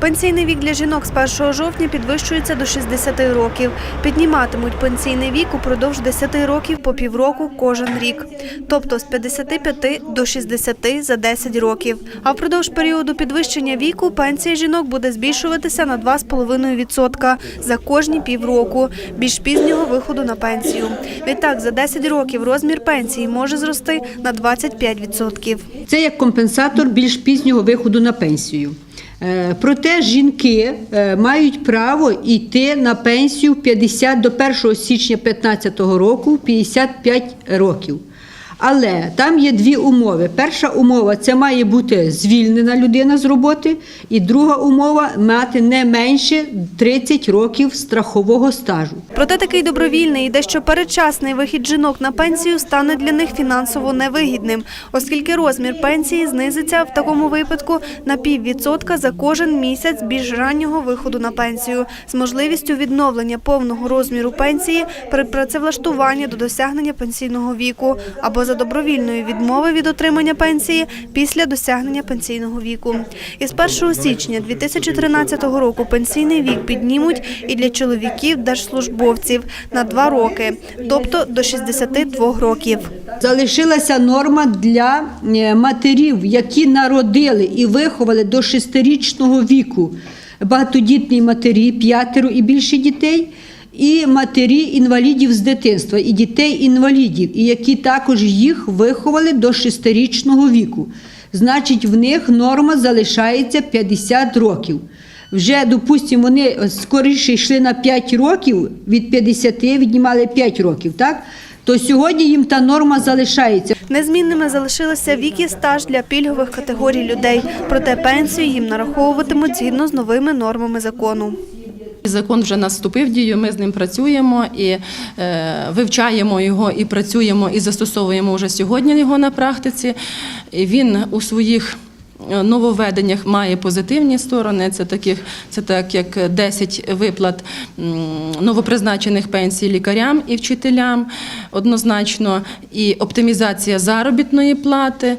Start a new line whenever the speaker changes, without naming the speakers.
Пенсійний вік для жінок з 1 жовтня підвищується до 60 років. Підніматимуть пенсійний вік упродовж 10 років по півроку кожен рік. Тобто з 55 до 60 за 10 років. А впродовж періоду підвищення віку пенсія жінок буде збільшуватися на 2,5% за кожні півроку, більш пізнього виходу на пенсію. Відтак за 10 років розмір пенсії може зрости на 25%.
Це як компенсатор більш пізнього виходу на пенсію. Е, Проте жінки е, мають право йти на пенсію 50 до 1 січня 2015 року 55 років. Але там є дві умови. Перша умова це має бути звільнена людина з роботи, і друга умова мати не менше 30 років страхового стажу.
Проте такий добровільний і дещо передчасний вихід жінок на пенсію стане для них фінансово невигідним, оскільки розмір пенсії знизиться в такому випадку на піввідсотка за кожен місяць більш раннього виходу на пенсію з можливістю відновлення повного розміру пенсії при працевлаштуванні до досягнення пенсійного віку або за добровільної відмови від отримання пенсії після досягнення пенсійного віку. Із 1 січня 2013 року пенсійний вік піднімуть і для чоловіків держслужбовців на 2 роки, тобто до 62 років.
Залишилася норма для е, матерів, які народили і виховали до шестирічного віку багатодітні матері, п'ятеро і більше дітей, і матері інвалідів з дитинства, і дітей-інвалідів, і які також їх виховали до шестирічного віку. Значить, в них норма залишається 50 років. Вже, допустимо, вони скоріше йшли на 5 років, від 50 віднімали 5 років, так? То сьогодні їм та норма залишається.
Незмінними залишилися вік і стаж для пільгових категорій людей, проте пенсію їм нараховуватимуть згідно з новими нормами закону.
Закон вже наступив в дію. Ми з ним працюємо і е, вивчаємо його, і працюємо, і застосовуємо вже сьогодні його на практиці. І він у своїх нововведеннях має позитивні сторони. Це таких, це так як 10 виплат новопризначених пенсій лікарям і вчителям однозначно, і оптимізація заробітної плати.